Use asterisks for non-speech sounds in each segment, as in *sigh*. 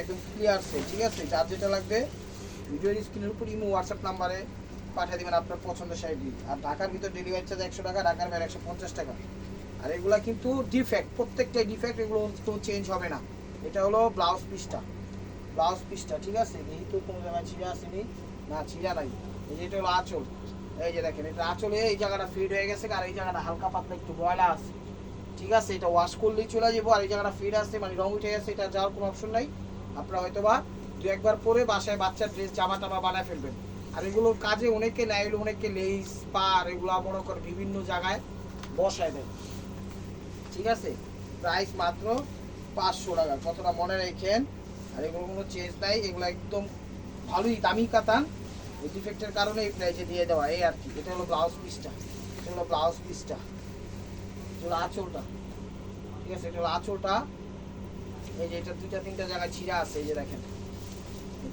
একদম ক্লিয়ার সে ঠিক আছে? যার যেটা লাগবে ভিডিওর স্ক্রিনের উপর ইমো হোয়াটসঅ্যাপ নাম্বারে পাঠিয়ে দেবেন আপনার পছন্দের শাড়িটি আর ঢাকার ভিতর ডেলিভারি চার্জ একশো টাকা, ঢাকার বাইরে একশো পঞ্চাশ টাকা। আর এগুলা কিন্তু ডিফেক্ট প্রত্যেকটাই ডিফেক্ট এগুলো তো চেঞ্জ হবে না। এটা হলো ব্লাউজ পিসটা ব্লাউজ পিসটা ঠিক আছে? এই তো কোনো জায়গায় ছিঁড়া আসেনি, না, ছিঁড়া নাই। এই যে এটা হলো আঁচল। এই যে দেখেন, এটা আঁচলে এই জায়গাটা ফিড হয়ে গেছে, আর এই জায়গাটা হালকা পাতলা একটু ময়লা আছে। ঠিক আছে? এটা ওয়াশ করলেই চলে যাব, আর এই জায়গাটা ফিড আছে মানে রং উঠে গেছে, এটা যাওয়ার কোনো অপশন নাই। আপনারা হয়তো বা দু একবার পরে বাসায় বাচ্চার ড্রেস জামা টামা বানায় ফেলবেন। আর এগুলোর কাজে অনেকে নেয় অনেকে লেস পার এগুলো মনে করে বিভিন্ন জায়গায় বসায় দেয়। ঠিক আছে? প্রাইস মাত্র পাঁচশো টাকা। কতটা মনে রেখেন? আর এগুলো কোনো চেঞ্জ নাই, এগুলো একদম ভালোই দামি কাতান। ডিফেক্টের কারণে এই প্রাইসে দিয়ে দেওয়া, এই আর কি। এটা হলো ব্লাউজ পিসটা এটা হলো ব্লাউজ পিসটা এটা হলো আঁচলটা। ঠিক আছে? এটা হলো আঁচলটা। এই যে এটা দুইটা, তিনটা জায়গায় ছিঁড়া আছে, এই যে দেখেন।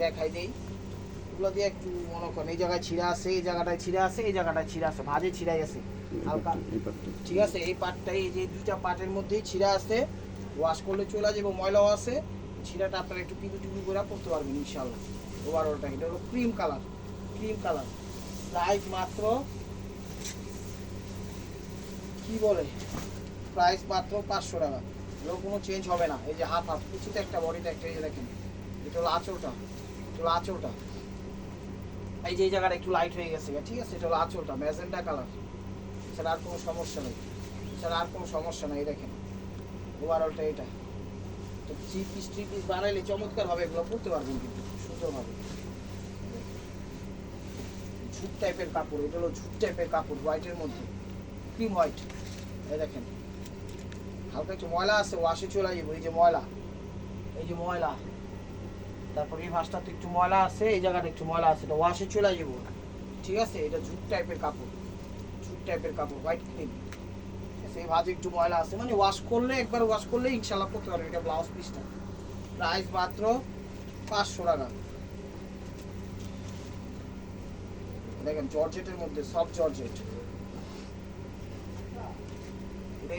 দেখাই দেই। এগুলো দিয়ে একটু মনে করেন, এই জায়গায় ছিঁড়া আছে, এই জায়গাটায় ছিঁড়া আছে, এই জায়গাটায় ছিঁড়া আছে, ভাজে ছিঁড়া গেছে হালকা। ঠিক আছে, এই পার্টটাই এই যে দুইটা পার্টের মধ্যেই ছিঁড়া আছে। ওয়াশ করলে চলে যাবে ময়লাও আছে। ছিঁড়াটা আপনারা একটু পিকু টিকু করে পড়তে পারবেন ইনশাল্লাহ ওভারঅলটা এটা হলো cream colour cream colour price মাত্র, কি বলে? প্রাইস মাত্র পাঁচশো টাকা। এগুলো কোনো চেঞ্জ হবে না। এই যে হাত হাত কিছুতে একটা বডিতে একটা এই যে দেখেন। এটা হলো আঁচলটা। এটা হলো আঁচলটা। এই যে এই জায়গাটা একটু লাইট হয়ে গেছে ঠিক আছে? এটা হলো আঁচলটা, ম্যাজেন্টা কালার এছাড়া আর কোনো সমস্যা নেই। এছাড়া আর কোনো সমস্যা নেই, দেখেন। ওভারঅলটা এটা। তো থ্রি পিস থ্রি পিস বানাইলে চমৎকার হবে, এগুলো পড়তে পারবেন কিন্তু। সুন্দর হবে। ঝুট টাইপের কাপড়, এটা হলো ঝুট টাইপের কাপড় হোয়াইটের মধ্যে। ক্রিম হোয়াইট এই দেখেন। হালকা একটু ময়লা আছে ওয়াশে চলে যাব এই যে ময়লা। এই যে ময়লা। তারপর এই ভাঁজটা তো একটু ময়লা আছে, এই জায়গাটা একটু ময়লা আছে এটা ওয়াশে চলে যাব ঠিক আছে? এটা ঝুট টাইপের কাপড়। ঝুট টাইপের কাপড় হোয়াইট ক্রিম এই ভাঁজে একটু ময়লা আছে। মানে ওয়াশ করলে, একবার ওয়াশ করলে ইনশাল্লাহ করতে পারবে। এটা ব্লাউজ পিসটা প্রাইস মাত্র পাঁচশো টাকা। দেখেন, জর্জেটের মধ্যে সব জর্জেট।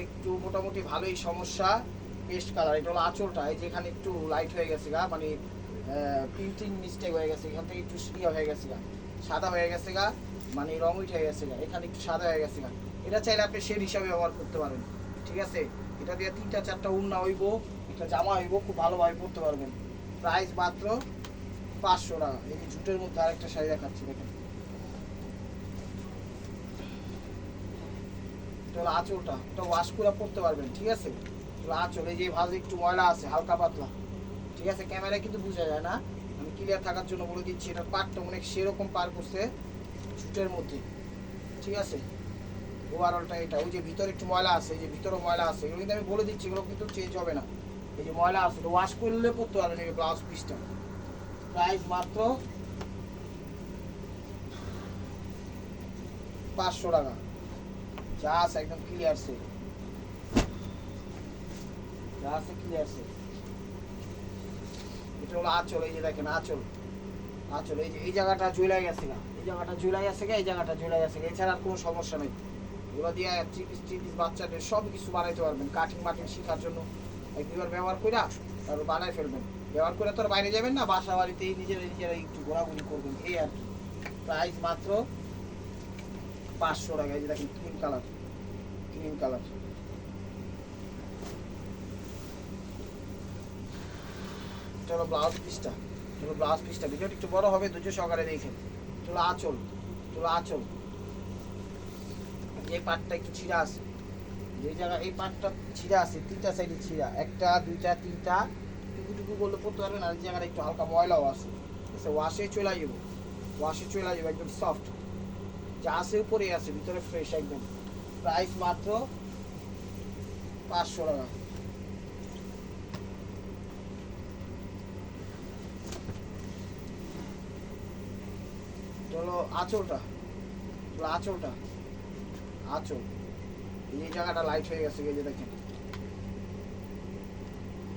একটু মোটামুটি ভালোই সমস্যা পেস্ট কালার এটা হলো আঁচলটা, এই যেখানে একটু লাইট হয়ে গেছে গা মানে প্রিন্টিং মিস্টেক হয়ে গেছে, এখান থেকে একটু ইয়ে হয়ে গেছে গা, সাদা হয়ে গেছে গা মানে রং উঠে গেছে গা, এখানে একটু সাদা হয়ে গেছে গা। এটা চাইলে আপনি শেড হিসাবে ব্যবহার করতে পারেন, ঠিক আছে? এটা দিয়ে তিনটা, চারটা উন্না হইব, একটা জামা হইব, খুব ভালোভাবে পরতে পারবেন। প্রাইস মাত্র পাঁচশো টাকা, এই জুটের মধ্যে আরেকটা শাড়ি দেখাচ্ছি, দেখেন। এটা হলো আঁচলটা এটা ওয়াশ করে পরতে পারবেন, ঠিক আছে? এটা আঁচল, এই যে ভাজে একটু ময়লা আছে, হালকা পাতলা। ঠিক আছে? ক্যামেরায় কিন্তু বোঝা যায় না। আমি ক্লিয়ার থাকার জন্য বলে দিচ্ছি, এটা পাটটা অনেক সেরকম পার করছে জুটের মধ্যে। ঠিক আছে? ওভারঅলটা এটা, ওই যে ভিতরে একটু ময়লা আছে, এই যে ভিতরে ময়লা আছে, এগুলো কিন্তু আমি বলে দিচ্ছি, এগুলো কিন্তু চেঞ্জ হবে না। এই যে ময়লা আছে, তো ওয়াশ করলে পরতে পারবেন এই ব্লাউজ পিসটা প্রাইস মাত্র পাঁচশো টাকা। যা একদম ক্লিয়ার সে। যা ক্লিয়ার সে। এটা হলো আঁচল, এই যে দেখেন আঁচল। আঁচল, এই যে, এই জায়গাটা ঝুলাই গেছে না? এই জায়গাটা ঝুলাই গেছে এই জায়গাটা ঝুলাই গেছে এছাড়া আর কোনো সমস্যা নেই। এগুলো দিয়ে থ্রি পিস বাচ্চাদের সব কিছু বানাইতে পারবেন কাটিং মাটিং শেখার জন্য। এক দুবার ব্যবহার করে তারপর বানাই ফেলবেন। ব্যবহার করে তো বাইরে যাবেন না, বাসা বাড়িতেই নিজেরা নিজেরা একটু ঘোরাঘুরি করবেন, এই আর কি। প্রাইস মাত্র পাঁচশো টাকা, এই যে দেখেন ক্রিম কালার ক্রিম কালার হলো ব্লাউজ পিসটা হলো ব্লাউজ পিসটা ভিডিওটা একটু বড় হবে দুটো সহকারে দেখেন। হলো আঁচল হলো আঁচল। এই পাটটা একটু ছিঁড়া আছে, যে জায়গা এই পাটটা ছিঁড়া আছে, তিনটা সাইডে ছিঁড়া। একটা, দুইটা, তিনটা, টুকু টুকু করলে পড়তে পারবেন, আর জায়গাটা একটু হালকা ময়লাও আছে। ওয়াশে চলে যাব ওয়াশে চলে যাব একদম সফট যা আছে উপরে আছে, ভিতরে ফ্রেশ একদম। প্রাইস মাত্র পাঁচশো টাকা। হলো আঁচলটা। আঁচলটা। আঁচল। এই জায়গাটা লাইট হয়ে গেছে যে দেখেন।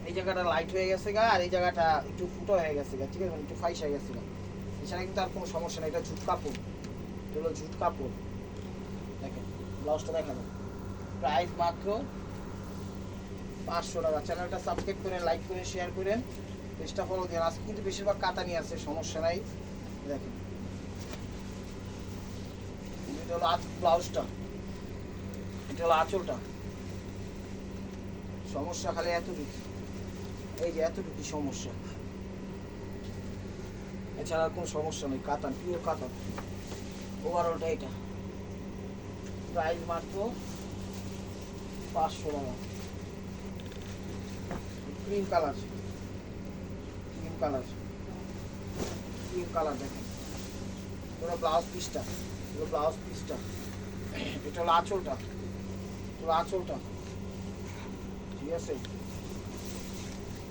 এই জায়গাটা লাইট হয়ে গেছে গা, আর এই জায়গাটা একটু ফুটো হয়ে গেছে গা, ঠিক আছে? মানে একটু ফাইস হয়ে গেছে গা। এছাড়া কিন্তু আর কোনো সমস্যা নেই, এটা ঝুট কাপড় এটা হলো ঝুট কাপড়। দেখেন, ব্লাউজটা দেখাবেন প্রাইস মাত্র পাঁচশো টাকা। চ্যানেলটা সাবস্ক্রাইব করেন, লাইক করেন শেয়ার করেন। চেষ্টা ফলো দিয়ে আজকে কিন্তু বেশিরভাগ কাতানি আছে, সমস্যা নাই। দেখেন। এটা হলো ব্লাউজটা। এটা হলো আঁচলটা। সমস্যা খালি এতটুকু এই যে এতটুকু সমস্যা। এছাড়া আর কোনো সমস্যা নেই। কাতান পিওর কাতান। ওভারঅলটা এটা। প্রাইস মাত্র পাঁচশো টাকা। Cream colour cream colour cream colour দেখেন। ওটা ব্লাউজ পিসটা ওটা ব্লাউজ পিসটা। এটা হলো আঁচলটা। হলো আঁচলটা। ঠিক আছে?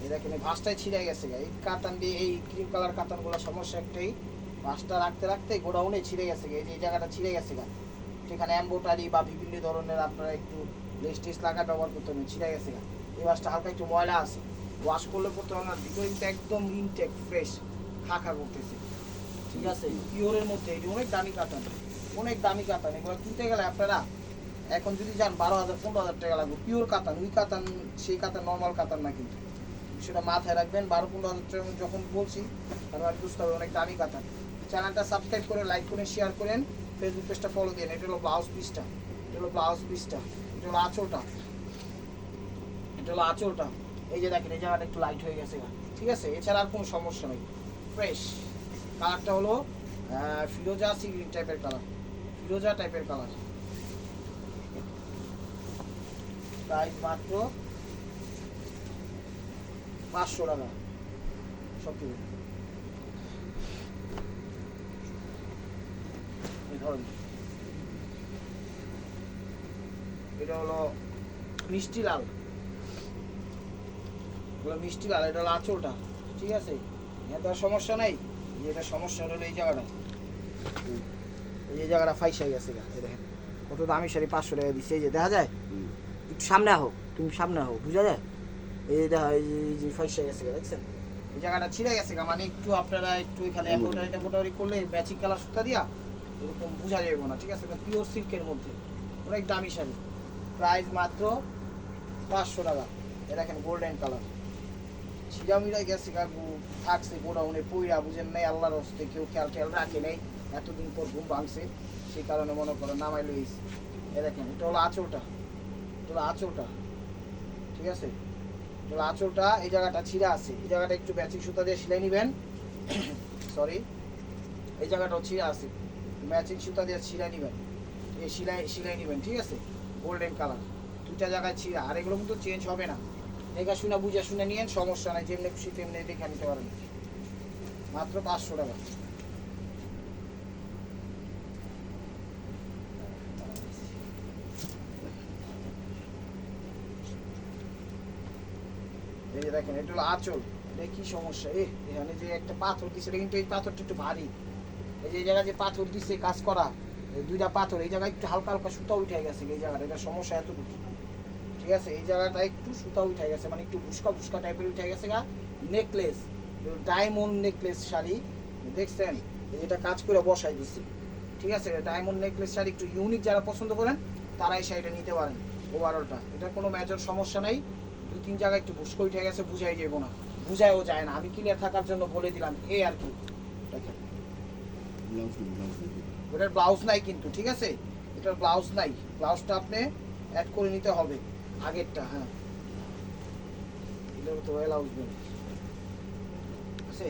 এই দেখেন ভাঁজটাই ছিঁড়ে গেছে। এই কাতান দিয়ে, এই ক্রিম কালার কাতানগুলো সমস্যা একটাই। ভাঁজটা রাখতে রাখতে গোডাউনে ছিঁড়ে গেছে। এই যে এই জায়গাটা ছিঁড়ে গেছে গা। সেখানে অ্যাম্বোটারি বা বিভিন্ন ধরনের আপনারা একটু লেস টেস লাগা ব্যবহার করতে হবে ছিঁড়ে গেছে গা। এই মাছটা হালকা একটু ময়লা আছে। ওয়াশ করলে পড়তে হবে না ভিতরে কিন্তু একদম ইনটেক ফ্রেশ খা খা করতেছে। ঠিক আছে। পিওরের মধ্যে এটি অনেক দামি কাতান অনেক দামি কাতান এগুলো কিনতে গেলে আপনারা এখন যদি যান বারো হাজার পনেরো হাজার টাকা লাগবে পিওর কাতান ওই কাতান সেই কাতান নর্মাল কাতান না কিন্তু। সেটা মাথায় রাখবেন বারো পনেরো হাজার টাকা যখন বলছি তাহলে আর বুঝতে হবে অনেক দামি কাতান চ্যানেলটা সাবস্ক্রাইব করে লাইক করে শেয়ার করেন। ফেসবুক পেজটা ফলো দিন এটা হলো ব্লাউজ পিসটা এটা হলো ব্লাউজ পিসটা এটা হলো আঁচলটা। এটা হলো আঁচলটা। এই যে দেখেন, এই জায়গাটা একটু লাইট হয়ে গেছে ঠিক আছে? এছাড়া আর কোনো সমস্যা নেই। ফ্রেশ কালারটা হলো ফিরোজা সি গ্রিন টাইপের কালার ফিরোজা টাইপের কালার প্রাইস মাত্র পাঁচশো টাকা। সব কিছু এই ধরেন। এটা হলো মিষ্টি লাল। এগুলো মিষ্টি লাল এটা হলো আঁচলটা ঠিক আছে? এটা আর সমস্যা নাই। এটা সমস্যা হলো এই জায়গাটা। এই জায়গাটা ফাইসা গেছে গা, দেখেন। কত দামি শাড়ি পাঁচশো টাকা দিচ্ছে। এই যে দেখা যায়? একটু সামনে হোক তুমি সামনে আহো বুঝা যায়? এই যে দেখা এই যে- ফাইসা গেছে দেখছেন? এই জায়গাটা ছিঁড়ে গেছে গা, মানে একটু আপনারা একটু এখানে এম্বোটারি টেম্বোটারি করলে ম্যাচিং কালার সুতা দিয়া এরকম বোঝা যাবে না, ঠিক আছে? পিওর সিল্কের মধ্যে। অনেক দামি শাড়ি। প্রাইস মাত্র পাঁচশো টাকা। এ দেখেন গোল্ডেন কালার ছিঁড়া মিড়া গেছে কাকু থাকছে গোডাউনে, পইরা, বুঝেন নাই, আল্লাহর হস্তে কেউ খেয়াল খেয়াল রাখে নাই। এতদিন পর ঘুম ভাঙছে, সেই কারণে মনে করো নামাই লইছে। এ দেখেন, এটা হলো আঁচলটা। এটা হলো আঁচলটা। ঠিক আছে? এটা হলো আঁচলটা, এই জায়গাটা ছিঁড়া আছে। এই জায়গাটা একটু ব্যাচিং সুতা দিয়ে সেলাই নেবেন। সরি *coughs* এই জায়গাটাও ছিঁড়া আছে। ম্যাচিং সুতা দিয়ে ছিঁড়া নেবেন। এই সিলাই সিলাই নেবেন, ঠিক আছে? গোল্ডেন কালার দুইটা জায়গায় ছিঁড়া আর এগুলো কিন্তু চেঞ্জ হবে না। দেখা শুনে, বুঝে শুনে নিয়েন, সমস্যা নাই, যেমনি খুশি তেমনি দেখে নিতে পারেন। মাত্র পাঁচশো টাকা। এই দেখেন, এটা হলো আঁচল। এটা কি সমস্যা? এখানে যে একটা পাথর এটা কিন্তু এই পাথরটা একটু ভারী। এই যে জায়গায় যে পাথর দিছে, কাজ করা দুইটা পাথর, এই জায়গায় একটু হালকা হালকা সুতা উঠে গেছে এই জায়গাটা, এটা সমস্যা এতটুকু। ঠিক আছে? এই জায়গাটা একটু সুতা উঠে গেছে মানে একটু ভুসকা ভুসকা টাইপের উঠে গেছে গা নেকলেস ডায়মন্ড নেকলেস শাড়ি, দেখছেন? এই যেটা কাজ করে বসাই দিচ্ছে ঠিক আছে? ডায়মন্ড নেকলেস শাড়ি একটু ইউনিক যারা পছন্দ করেন তারা এই শাড়িটা নিতে পারেন ওভারঅলটা এটা কোনো মেজর সমস্যা নেই। দুই তিন জায়গায় একটু ভুসকা উঠে গেছে, বুঝাই যাব না। বুঝাইও যায় না। আমি ক্লিয়ার থাকার জন্য বলে দিলাম, এই আর কি। ওটার ব্লাউজ নাই কিন্তু, ঠিক আছে? এটার ব্লাউজ নাই। ব্লাউজটা আপনি অ্যাড করে নিতে হবে, আগেরটা হ্যাঁ। তো ব্লাউজ নেই আছে?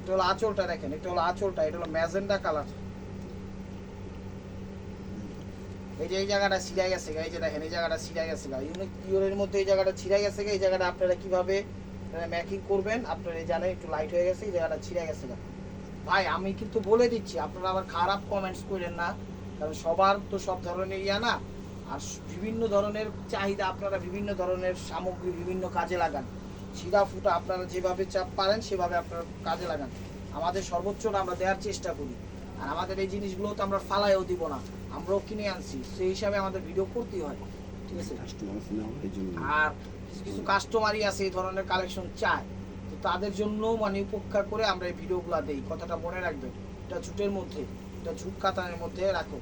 এটা হলো আঁচলটা দেখেন, এটা হলো আঁচলটা, এটা হলো ম্যাজেন্ডা কালার। এই যে এই জায়গাটা ছিঁড়াই গেছে এই যে দেখেন, এই জায়গাটা ছিঁড়াই গেছে ইউনিক পিওরের মধ্যে এই জায়গাটা ছিঁড়াই গেছে এই জায়গাটা আপনারা কীভাবে ম্যাকিং করবেন, আপনারা জানেন একটু লাইট হয়ে গেছে, এই জায়গাটা ছিঁড়ে গেছে ভাই আমি কিন্তু বলে দিচ্ছি আপনারা আবার খারাপ কমেন্টস করেন না কারণ সবার তো সব ধরনের ইয়া না? আর বিভিন্ন ধরনের চাহিদা আপনারা বিভিন্ন ধরনের সামগ্রী বিভিন্ন কাজে লাগান। ছিঁড়া ফুটা আপনারা যেভাবে চাপ পারেন সেভাবে আপনারা কাজে লাগান। আমাদের সর্বোচ্চটা আমরা দেওয়ার চেষ্টা করি। আর আমাদের এই জিনিসগুলো তো আমরা ফালাইও দিব না আমরাও কিনে আনছি সেই হিসাবে আমাদের ভিডিও করতেই হয়। ঠিক আছে? আর কিছু কিছু কাস্টমারই আছে এই ধরনের কালেকশন চায়। তাদের জন্য মানে উপেক্ষা করে আমরা এই ভিডিওগুলো দেই। কথাটা মনে রাখবেন। এটা ঝুটের মধ্যে, এটা ঝুট কাতানের মধ্যে রাখো।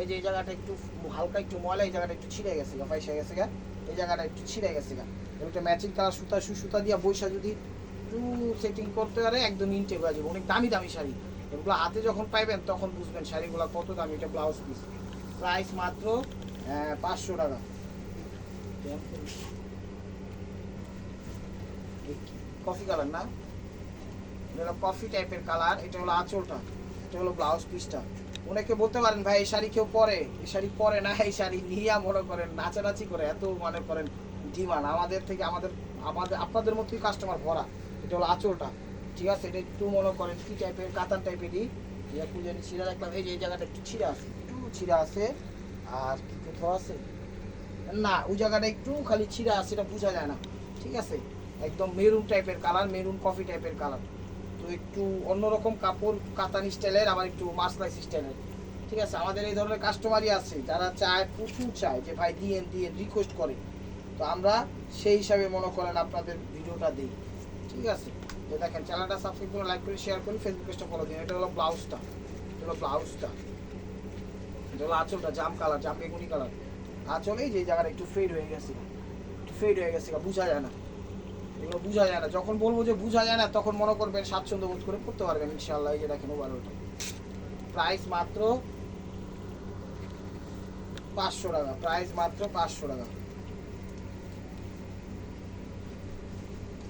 এই যে এই জায়গাটা একটু হালকা একটু ময়লা, এই জায়গাটা একটু ছিঁড়ে গেছে গা পয়সা গেছে গা। এই জায়গাটা একটু ছিঁড়ে গেছে গা। একটা ম্যাচিং কালার সুতা সুতা দিয়া বৈশা যদি একটু সেটিং করতে পারে, একদম ইনটে হয়ে যাবে। অনেক দামি দামি শাড়ি। এগুলো হাতে যখন পাইবেন, তখন বুঝবেন শাড়িগুলো কত দামি। এটা ব্লাউজ পিস প্রাইস মাত্র পাঁচশো টাকা। কফি কালার না। এটা কফি টাইপের কালার এটা হলো আঁচলটা, এটা হলো ব্লাউজ পিসটা অনেকে বলতে পারেন, ভাই, এই শাড়ি কেউ পরে? এই শাড়ি পরে না, এই শাড়ি নিয়ে মনে করেন, নাচানাচি করে, এত মনে করেন ডিমান্ড। আমাদের থেকে আমাদের আমাদের, আপনাদের মতোই কাস্টমার ভরা। এটা হলো আঁচলটা। ঠিক আছে? এটা একটু মনে করেন, কি টাইপের কাতান টাইপেরই একটু জানি, ছিঁড়া রাখলাম। এই যে, এই জায়গাটা একটু ছিঁড়া আছে, একটু ছিঁড়া আছে। আর কি কোথাও আছে? না, ওই জায়গাটা একটু খালি ছিঁড়া আছে, এটা বোঝা যায় না। ঠিক আছে? একদম মেরুন টাইপের কালার মেরুন কফি টাইপের কালার তো একটু অন্যরকম কাপড়, কাতান স্টাইলের আবার একটু মাসলাইস স্টাইলের ঠিক আছে? আমাদের এই ধরনের কাস্টমারই আছে, যারা চায়, প্রচুর চায় যে ভাই দিয়েন দিয়ে রিকোয়েস্ট করে। তো আমরা সেই হিসাবে মনে করেন আপনাদের ভিডিওটা দিই। ঠিক আছে? যে দেখেন চ্যানেলটা সাবস্ক্রাইব করে লাইক করে শেয়ার করে ফেসবুক পেজটা ফলো দিন। এটা হলো ব্লাউজটা এটা হলো ব্লাউজটা এটা হলো আঁচলটা, জাম কালার জাম বেগুনি কালার আঁচলেই যে জায়গাটা একটু ফেড হয়ে গেছে। একটু ফেড হয়ে গেছে, বোঝা যায় না। এগুলো বোঝা যায় না। যখন বলব যে বোঝা যায় না, তখন মনে করবেন স্বাচ্ছন্দ্য বোধ করে পড়তে পারবেন ইনশাল্লাহ এই যে দেখেন ওভারঅলটা প্রাইস মাত্র পাঁচশো টাকা প্রাইস মাত্র পাঁচশো টাকা।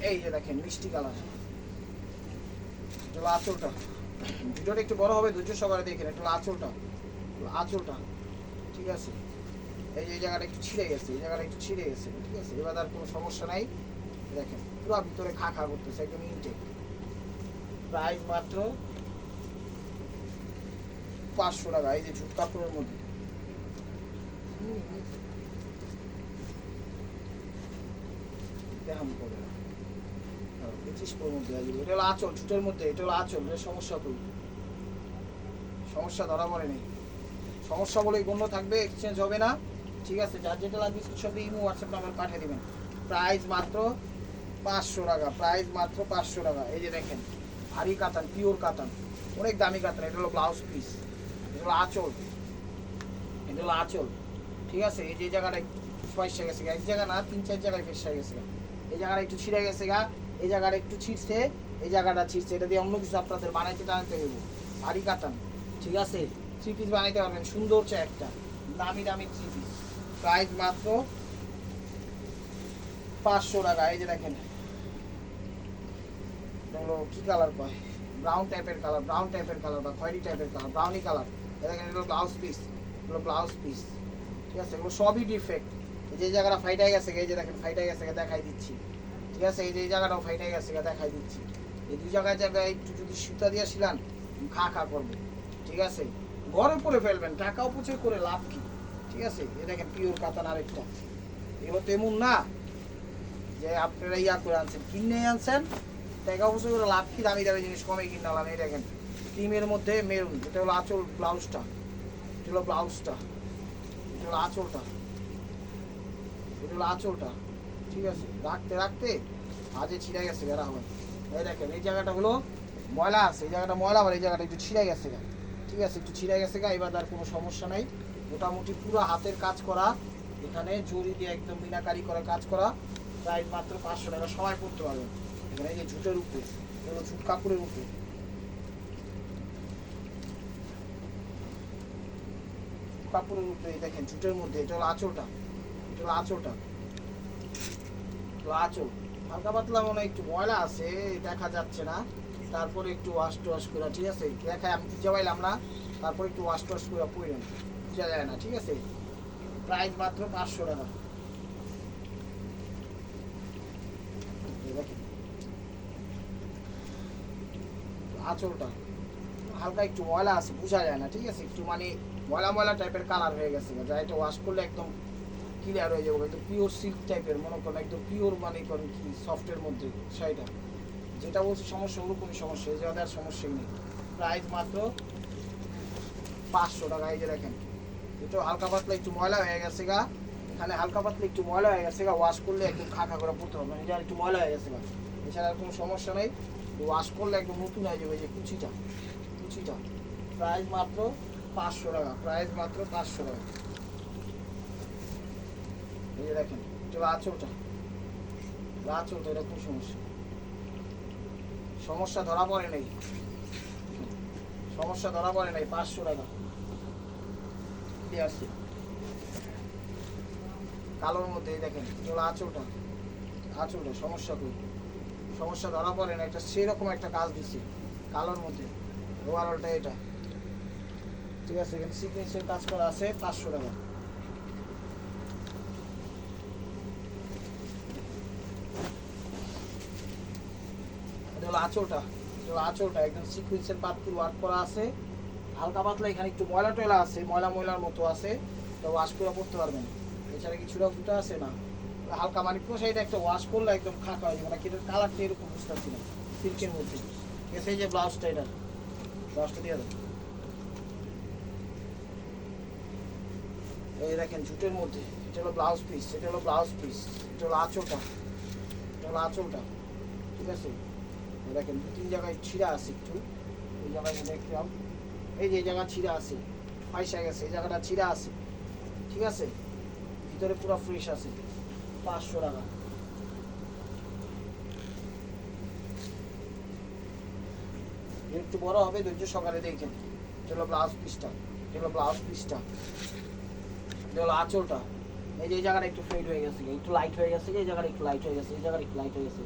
এই যে দেখেন, মিষ্টি কালার। আঁচলটা। ভিডিওটা একটু বড় হবে, ধৈর্য সবাই দেখেন হলো আঁচলটা। আঁচলটা, ঠিক আছে? এই যে এই জায়গাটা একটু ছিঁড়ে গেছে, এই জায়গাটা একটু ছিঁড়ে গেছে, ঠিক আছে? এবার আর কোনো সমস্যা নাই। দেখেন, পুরো ভিতরে খা খা করতেছে, একদম ইনটেক প্রাইস মাত্র পাঁচশো টাকা, এই যে ঝুট কাপড়ের মধ্যে। দেখাম করে পঁচিশ মধ্যে আঁচল, ঝুটের মধ্যে, এটা আঁচল, এটা সমস্যা করি সমস্যা ধরা পড়ে নেই সমস্যা বলেই গণ্য থাকবে এক্সচেঞ্জ হবে না। ঠিক আছে, যার যেটা লাগবে সবই ইমো হোয়াটসঅ্যাপ নাম্বার পাঠিয়ে দেবেন। প্রাইস মাত্র পাঁচশো টাকা প্রাইস মাত্র পাঁচশো টাকা। এই যে দেখেন, ভারী কাতান পিওর কাতান। অনেক দামি কাতান, এটা হলো ব্লাউজ পিস এটা হলো আঁচল, এটা হলো আঁচল। ঠিক আছে? এই যে জায়গাটা ফেসা গেছে। এক জায়গা না, তিন চার জায়গায় ফেসা গেছে। এই জায়গাটা একটু ছিঁড়ে গেছে গা। এই জায়গাটা একটু ছিঁড়ছে, এই জায়গাটা ছিঁড়ছে। এটা দিয়ে অন্য কিছু আপনাদের বানাইতে টানাইতে হইব। ভারী কাতান। ঠিক আছে? থ্রি পিস বানাইতে পারবেন, সুন্দর চাই একটা। দামি দামি থ্রি পিস। প্রাইস মাত্র পাঁচশো টাকা। এই যে দেখেন হলো কি কালার কয়? ব্রাউন টাইপের কালার ব্রাউন টাইপের কালার বা খয়েরি টাইপের কালার ব্রাউনি কালার দেখেন এগুলো ব্লাউজ পিস এগুলো ব্লাউজ পিস ঠিক আছে? এগুলো সবই ডিফেক্ট যে জায়গাটা ফাইটা গেছে এই যে দেখেন ফাইটা গেছে দেখাই দিচ্ছি। ঠিক আছে? এই যে জায়গাটাও ফাইটা গেছে দেখাই দিচ্ছি। এই দুই জায়গায় জায়গায় একটু যদি সুতা দিয়ে ছিলান খা খা করবে। ঠিক আছে? ঘরে পরে ফেলবেন টাকা অপচয় করে লাভ কি? ঠিক আছে? এই দেখেন পিওর কাতান আরেকটা। এগুলো তো এমন না যে আপনারা ইয়া করে আনছেন, কিনে আনছেন টাকা অবশ্যই করে লাভ কি দামি দামি জিনিস কমে কিনে আনলাম এই দেখেন, ক্রিমের মধ্যে মেরুন এটা হলো আঁচল ব্লাউজটা। এটা হলো ব্লাউজটা। এটা হলো আঁচলটা। এটা হলো আঁচলটা। ঠিক আছে? রাখতে রাখতে আজে ছিঁড়ে গেছে বেড়া হবে এই দেখেন, এই জায়গাটা হলো ময়লা আছে। এই জায়গাটা ময়লা আবার এই জায়গাটা একটু ছিঁড়ে গেছে গা। ঠিক আছে? একটু ছিঁড়ে গেছে গা, এবার আর কোনো সমস্যা নাই। মোটামুটি পুরো হাতের কাজ করা। এখানে জড়ি দিয়ে একদম মিনাকারি করে কাজ করা। প্রায় মাত্র পাঁচশো টাকা। সবাই করতে পারবেন এখানে যে ঝুটের উপরে ঝুট কাপড়ের উপরে। কাপড়ের উপরে দেখেন ঝুটের মধ্যে, এটা হলো আঁচলটা, এটা হলো আঁচলটা। আঁচল। হালকা পাতলা মনে একটু ময়লা আছে, দেখা যাচ্ছে না। তারপরে একটু ওয়াশ টোয়াশ করে, ঠিক আছে? দেখায় আমি পাইলাম না। তারপরে একটু ওয়াশ টোয়াশ করে পড়লেন যায় না, ঠিক আছে? প্রাইস মাত্র পাঁচশো টাকা এই দেখেন। আঁচলটা। হালকা একটু ময়লা আছে, বোঝা যায় না, ঠিক আছে? একটু মানে ময়লা ময়লা টাইপের কালার হয়ে গেছে যা এটা ওয়াশ করলে একদম ক্লিয়ার হয়ে যাবে, একদম পিওর সিল্ক টাইপের মনে করেন একদম পিওর মানে করেন কি সফটের মধ্যে, শাড়িটা। যেটা বলছি সমস্যা, ওরকমই সমস্যা, এই জায়গায় সমস্যাই নেই। প্রাইস মাত্র পাঁচশো টাকা, এই যে দেখেন। একটু হালকা পাতলা একটু ময়লা হয়ে গেছে গা, এখানে হালকা পাতলা একটু ময়লা হয়ে গেছে গা ওয়াশ করলে একদম খা খা করে পড়তে হবে এটা একটু ময়লা হয়ে গেছে গা। এছাড়া আর কোনো সমস্যা নেই। ওয়াশ করলে একদম নতুন হয়ে যাবে যে কুচিটা। কুচিটা। প্রাইস মাত্র পাঁচশো টাকা। প্রাইস মাত্র পাঁচশো টাকা। এই যে দেখেন, এটা আঁচলটা আঁচলটা এটা কোনো সমস্যা। সমস্যা ধরা পড়ে নাই। সমস্যা ধরা পড়ে নাই, পাঁচশো টাকা। দিয়ে আসছি কালোর মধ্যে দেখেন হলো আঁচলটা আঁচলটা সমস্যা কই সমস্যা ধরা পড়ে না এটা সেরকম একটা কাজ দিচ্ছে কালোর মধ্যে। ওভারঅলটা এটা। ঠিক আছে, এখানে সিকোয়েন্সের কাজ করা আছে, পাঁচশো টাকা। হলো আঁচলটা। একদম সিকোয়েন্সের পাতকুর ওয়ার্ক করা আছে। হালকা পাতলা, এখানে একটু ময়লা টয়লা আছে ময়লা ময়লার মতো আছে তো ওয়াশ করে পড়তে পারবেন। এছাড়া কি ছুটা ফুটা আছে? না। হালকা মানে সাইডে একটা ওয়াশ করলে একদম খাঁকা হয়ে যাবে। না কিন্তু কালারটা এরকম বুঝতে পারছি না সিল্কের মধ্যে। এসে যে ব্লাউজটা এটা ব্লাউজটা দিয়ে দেন। এই দেখেন জুটের মধ্যে, এটা হলো ব্লাউজ পিস এটা হলো ব্লাউজ পিস এটা হলো আঁচলটা, এটা হলো আঁচলটা, ঠিক আছে? দেখেন, দু তিন জায়গায় ছিঁড়া আছে একটু, এই জায়গায় দেখলাম। এই যে জায়গা ছিঁড়া আছে পয়সা গেছে, এই জায়গাটা ছিঁড়া আছে, ঠিক আছে? ভিতরে পুরো ফ্রেশ আছে। পাঁচশো টাকা। একটু বড় হবে, ধৈর্য সকালে দেখেন। এটা ব্লাউজ পিসটা এটা ব্লাউজ পিসটা এটা আঁচলটা। এই যে এই জায়গাটা একটু ফেড হয়ে গেছে, একটু লাইট হয়ে গেছে, এই জায়গাটা একটু লাইট হয়ে গেছে, এই জায়গাটা একটু লাইট হয়ে গেছে।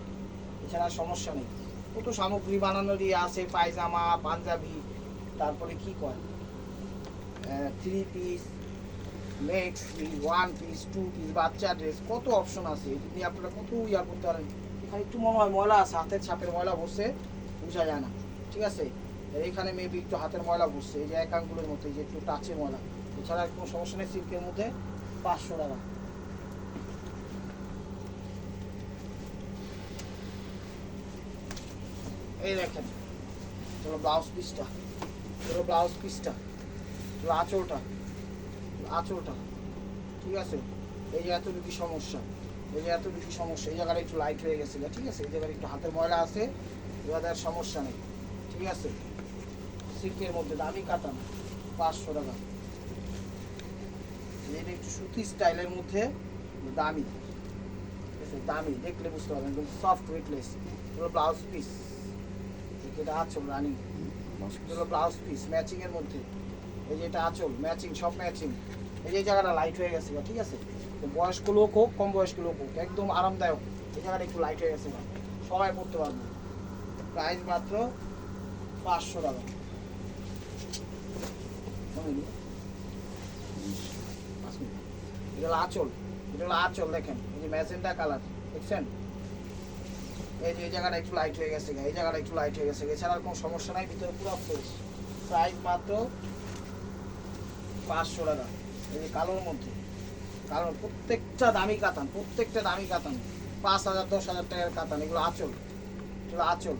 এছাড়া সমস্যা নেই। কত সামগ্রী বানানোরই আছে, পায়জামা, পাঞ্জাবি, তারপরে কি কয়? Three piece next one piece two piece বাচ্চা ড্রেস কত অপশন আছে? এটা নিয়ে আপনারা কত ইয়া করতে পারেন? এখানে একটু মনে হয় ময়লা আছে, হাতের ছাপের ময়লা বসে, বোঝা যায় না। ঠিক আছে? এখানে মেবি একটু হাতের ময়লা বসছে এই যে এক আঙ্গুলের মতো, এই যে একটু টাচে ময়লা। এছাড়া কোনো সমস্যা নেই সিল্কের মধ্যে পাঁচশো টাকা। এই দেখেন, চলো ব্লাউজ পিসটা চলো ব্লাউজ পিসটা চলো আঁচলটা। আঁচলটা ঠিক আছে? এই যে এত বেশি সমস্যা। এই যে এত বেশি সমস্যা। এই জায়গাটা একটু লাইট হয়ে গেছে ঠিক আছে? এই জায়গায় একটু হাতের ময়লা আছে এবার সমস্যা নেই। ঠিক আছে? সিল্কের মধ্যে দামি কাতান পাঁচশো টাকা। এটা একটু সুতি স্টাইলের মধ্যে দামি। আছে? দামি দেখলে বুঝতে পারবেন একদম সফট ওয়েটলেস এগুলো ব্লাউজ পিস এটা আছে রানিং এগুলো ব্লাউজ পিস ম্যাচিংয়ের মধ্যে। এই যে এটা আঁচল ম্যাচিং সব ম্যাচিং এই যে জায়গাটা লাইট হয়ে গেছে ঠিক আছে? বয়স্ক লোক হোক, কম বয়স্ক লোক হোক, একদম আরামদায়ক, এই জায়গাটা একটু লাইট হয়ে গেছে সবাই পড়তে পারবে। প্রাইস মাত্র পাঁচশো টাকা? এটা আঁচল। এটা হলো আঁচল, দেখেন। এই যে ম্যাজেন্টা কালার দেখছেন? এই যে এই জায়গাটা একটু লাইট হয়ে গেছে এই জায়গাটা একটু লাইট হয়ে গেছে এছাড়া কোনো সমস্যা নাই, ভিতরে পুরো ফ্রেশ প্রাইস মাত্র পাঁচশো টাকা। এই কালোর মধ্যে। কারণ প্রত্যেকটা দামি কাতান, প্রত্যেকটা দামি কাতান। পাঁচ হাজার, দশ হাজার টাকার কাতান, এগুলো আঁচল। এগুলো আঁচল।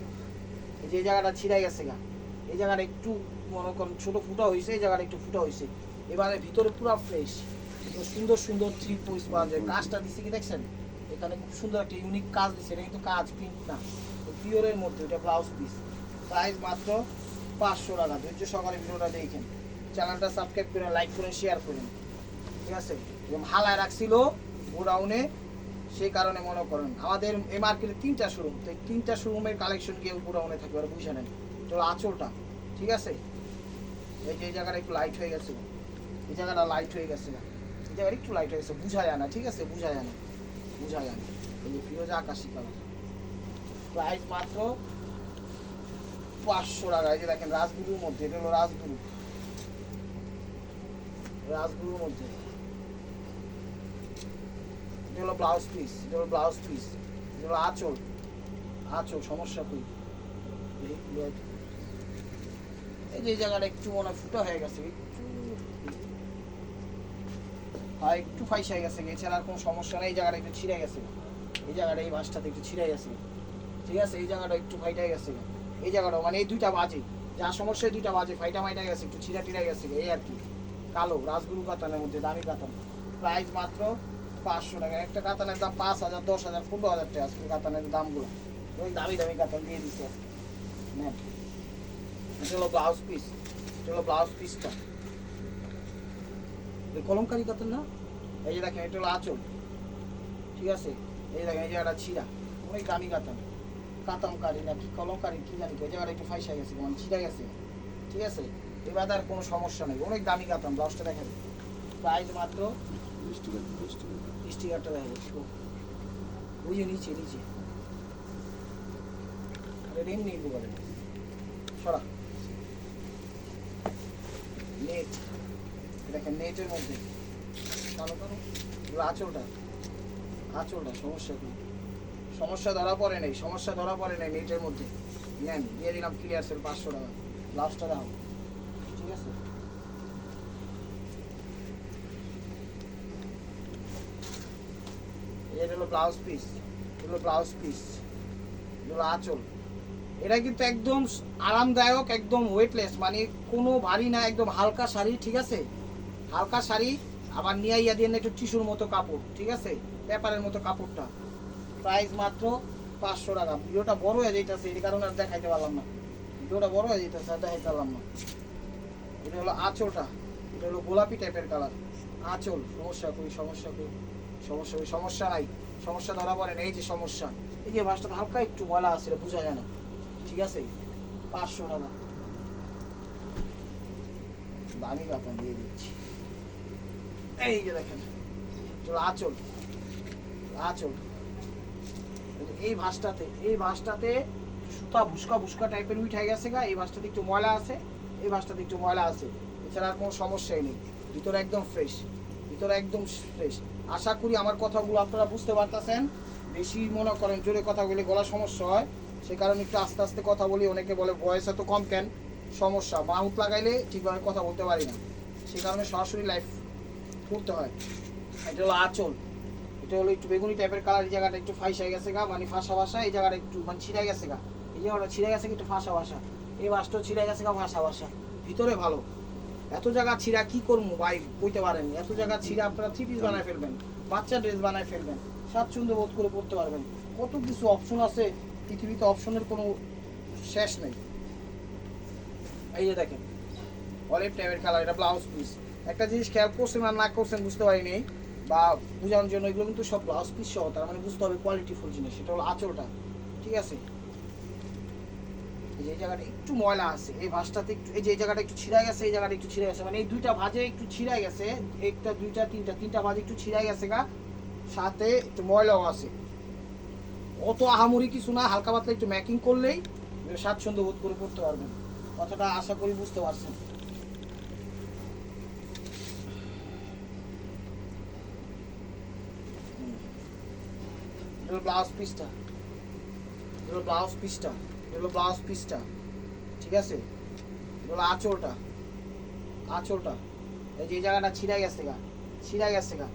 এই যে জায়গাটা ছিঁড়ে গেছে গা। এই জায়গাটা একটু মনে করেন ছোটো ফুটা হয়েছে এই জায়গাটা একটু ফুটা হয়েছে এবারে ভিতরে পুরো ফ্রেশ সুন্দর সুন্দর থ্রি পিস পাওয়া যায়। কাজটা দিচ্ছে কি দেখছেন? এখানে খুব সুন্দর একটা ইউনিক কাজ দিচ্ছে এটা কিন্তু কাজ প্রিন্ট না। পিওরের মধ্যে এটা ব্লাউজ পিস প্রাইস মাত্র পাঁচশো টাকা। ধৈর্য সহকারে ভিডিওটা দেখেন। চ্যানেলটা সাবস্ক্রাইব করে লাইক করে শেয়ার করুন ঠিক আছে? এবং হালায় রাখছিল গোডাউনে, সেই কারণে মনে করেন। আমাদের এই মার্কেটে তিনটা শোরুম তো তিনটা শোরুমের কালেকশন গিয়ে গোডাউনে থাকবে আর বুঝে নেন। হলো আঁচলটা, ঠিক আছে? এই যে এই জায়গাটা একটু লাইট হয়ে গেছে। এই জায়গাটা লাইট হয়ে গেছে। এই জায়গাটা একটু লাইট হয়ে গেছে বুঝা যায় না, ঠিক আছে? বুঝা যায় না বুঝা যায় না। এই যে ফিরোজা আকাশি কালার। প্রাইস মাত্র পাঁচশো টাকা। এই যে দেখেন রাজগুরুর মধ্যে, এটা হলো রাজগুরু। রাজগুরুর মধ্যে। এটা হলো ব্লাউজ পিস এটা হলো ব্লাউজ পিস এটা হলো আঁচল। আঁচল, সমস্যা কই? এই যে জায়গাটা একটু মনে ফুটা হয়ে গেছে, একটু হ্যাঁ একটু ফাইসা গেছে, এছাড়া আর কোনো সমস্যা নেই, এই জায়গাটা একটু ছিঁড়ে গেছে। এই জায়গাটা এই বাসটাতে একটু ছিঁড়ে গেছে। ঠিক আছে? এই জায়গাটা একটু ফাইটা গেছে। এই জায়গাটা মানে এই দুইটা বাজে। যা সমস্যা দুইটা বাজে। ফাইটা মাইটা গেছে, একটু ছিঁড়া টিড়া গেছে, এই আর কি। কালো, রাজগুরু কাতানের মধ্যে, দামি কাতান। প্রাইস মাত্র পাঁচশো টাকা। একটা কাতানের দাম পাঁচ হাজার, দশ হাজার, পনেরো হাজার টাকা আজকে কাতানের দামগুলো। ওই দামি দামি কাতান দিয়ে দিচ্ছে নেন। এটা হলো ব্লাউজ পিস এটা হলো ব্লাউজ পিসটা কলমকারি কাতান না? এই যে দেখেন, এটা হলো আঁচল। ঠিক আছে? এই দেখেন, এই জায়গাটা ছিঁড়া। অনেক দামি কাতান। কাতামকারি না কি কলমকারি, কি জানি ওই জায়গাটা একটু ফাইসা গেছে মানে ছিঁড়ে গেছে। ঠিক আছে? এবার আর কোনো সমস্যা নেই। অনেক দামি কাতাম ব্লাউজটা দেখেন প্রাইস মাত্র স্টিকারটা দেখো ওই যে নিচে নিচে। এমনি নিতে পারে সরা। নেট। দেখেন নেটের মধ্যে। কালো কালো। আঁচলটা। আঁচলটা, সমস্যা কি? সমস্যা ধরা পড়ে নেই, সমস্যা ধরা পড়ে নেই নেটের মধ্যে। নেন, দিয়ে দিলাম ক্লিয়ার সেল পাঁচশো টাকা। লাস্টটা দাও। এটা কিন্তু একদম আরামদায়ক, একদম ওয়েটলেস মানে কোনো ভারী না, একদম হালকা শাড়ি, ঠিক আছে? হালকা শাড়ি, আবার নিয়ে ইয়া দিয়ে একটু টিস্যুর মতো কাপড়, ঠিক আছে? পেপারের মতো কাপড়টা। প্রাইস মাত্র পাঁচশো টাকা। ভিডিওটা বড় হয়ে যাইতেছে, এই কারণে আর দেখাইতে পারলাম না। ভিডিওটা বড় হয়ে যাইতেছে, আর দেখাইতে পারলাম না। এটা হলো আঁচলটা। এটা হলো গোলাপি টাইপের কালার আঁচল, সমস্যা কই সমস্যা কই সমস্যা কই সমস্যা নাই। সমস্যা ধরা পড়ে না, এই যে সমস্যা। এই যে মাছটা হালকা একটু ময়লা আছে বোঝা যায় না। ঠিক আছে? পাঁচশো টাকা। দামি কাপড় দিয়ে দিচ্ছি। এই যে দেখেন চলো আঁচল। আঁচল। এই যে এই ভাঁজটাতে সুতা, ভুসকা ভুসকা টাইপের উঠে গেছে গা, এই ভাঁজটাতে একটু ময়লা আছে। এই ভাঁজটাতে একটু ময়লা আছে। এছাড়া আর কোনো সমস্যাই নেই। ভিতরে একদম ফ্রেশ ভিতরে একদম ফ্রেশ আশা করি আমার কথাগুলো আপনারা বুঝতে পারতেছেন। বেশি মনে করেন, জোরে কথা বলে গলা সমস্যা হয়। সে কারণে একটু আস্তে আস্তে কথা বলি। অনেকে বলে ভয়েস এত কম কেন? সমস্যা। মাউথ লাগাইলে ঠিকভাবে কথা বলতে পারি না। সে কারণে সরাসরি লাইফ করতে হয়। এটা হলো আঁচল। এটা হলো একটু বেগুনি টাইপের কালার এই জায়গাটা একটু হয়ে গেছে গা। মানে ফাঁসা ভাষা এই জায়গাটা একটু মানে ছিঁড়ে গেছে গা। এই জায়গাটা ছিঁড়ে গেছে একটু ফাঁসা ভাষা এই বাসটাও ছিঁড়ে গেছে ফাঁসা ভাষা ভিতরে ভালো। এত জায়গা ছিঁড়া কি করব ভাই? কইতে পারেন। এত জায়গা ছিঁড়া আপনারা থ্রি পিস বানায় ফেলবেন। বাচ্চা ড্রেস বানায় ফেলবেন। স্বাচ্ছন্দ্য বোধ করে পড়তে পারবেন। কত কিছু অপশন আছে, পৃথিবীতে অপশনের কোনো শেষ নেই। এই যে দেখেন অলিভ টাইপের কালার এটা ব্লাউজ পিস একটা জিনিস খেয়াল করছেন আর না করছেন বুঝতে পারিনি, বা বোঝানোর জন্য এগুলো কিন্তু সব ব্লাউজ পিস সহ, তার মানে বুঝতে হবে কোয়ালিটি ফুল জিনিস। সেটা হলো আঁচলটা। ঠিক আছে? যে এই জায়গাটা একটু ময়লা আছে, এই ভাঁজটাতে একটু, এই যে এই জায়গাটা একটু ছিঁড়া গেছে, এই জায়গাটা একটু ছিঁড়া গেছে। মানে এই দুইটা ভাজে একটু ছিঁড়া গেছে, একটা, দুইটা, তিনটা তিনটা ভাজে একটু ছিঁড়া গেছে গা, সাথে একটু ময়লাও আছে। অত আহামরি কিছু না, হালকা পাতলা একটু ম্যাকিং করলেই স্বাচ্ছন্দ্য বোধ করে পড়তে পারবেন। কথাটা আশা করি বুঝতে পারছেন। ব্লাউজ পিসটা ব্লাউজ পিসটা এগুলো ব্লাউজ পিসটা ঠিক আছে? এগুলো আঁচলটা আঁচলটা। এই যে জায়গাটা ছিঁড়া গেছে গা, ছিঁড়া গেছে গা,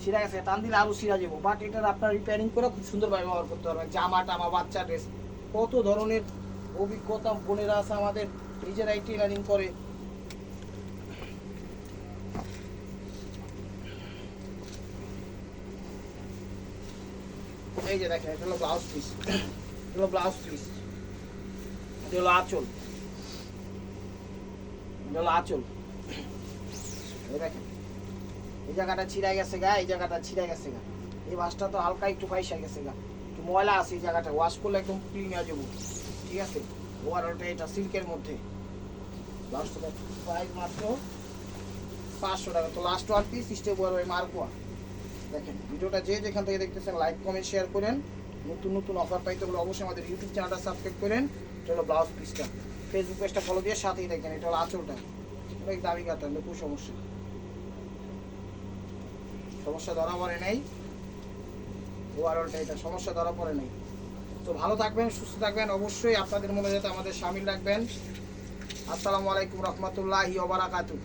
ছিঁড়া গেছে টান দিলে আরও ছিঁড়া যাব। বাট এটার আপনার রিপেয়ারিং করে খুব সুন্দরভাবে ব্যবহার করতে পারবেন। জামা টামা বাচ্চা ড্রেস কত ধরনের অভিজ্ঞতা বোনেরা আছে আমাদের নিজেরাই টেলারিং করে। এই যে দেখেন, এটা হলো ব্লাউজ পিস হলো ব্লাউজ পিস হলো আঁচল। হলো আঁচল। দেখেন, এই জায়গাটা ছিঁড়া গেছে গা, এই জায়গাটা ছিঁড়া গেছে গা। এই মাছটা তো হালকা একটু ফাইসা গেছে গা। একটু ময়লা আছে এই জায়গাটা ওয়াশ করলে একদম ক্লিন হয়ে যাব। ঠিক আছে? ওভারঅলটা এটা সিল্কের মধ্যে। লাস্টটা প্রাইস মাত্র পাঁচশো টাকা। তো লাস্ট ওয়ান পিস স্টেপ ওয়ার ওই মার্কোয়া দেখেন, ভিডিওটা যে যেখান থেকে দেখতেছেন লাইক কমেন্ট শেয়ার করেন। নতুন নতুন অফার পাইতে হলে অবশ্যই আমাদের ইউটিউব চ্যানেলটা সাবস্ক্রাইব করেন। হলো ব্লাউজ পিসটা ফেসবুক পেজটা ফলো দিয়ে সাথেই দেখেন, এটা হলো আঁচলটা। অনেক দামি কাটা খুব সমস্যা সমস্যা ধরা পড়ে নাই। ওভারঅলটা এটা, সমস্যা ধরা পড়ে নাই। তো ভালো থাকবেন, সুস্থ থাকবেন। অবশ্যই আপনাদের মনে যাতে আমাদের সামিল রাখবেন। আসসালামু আলাইকুম রহমতুল্লাহি ওবারাকাতু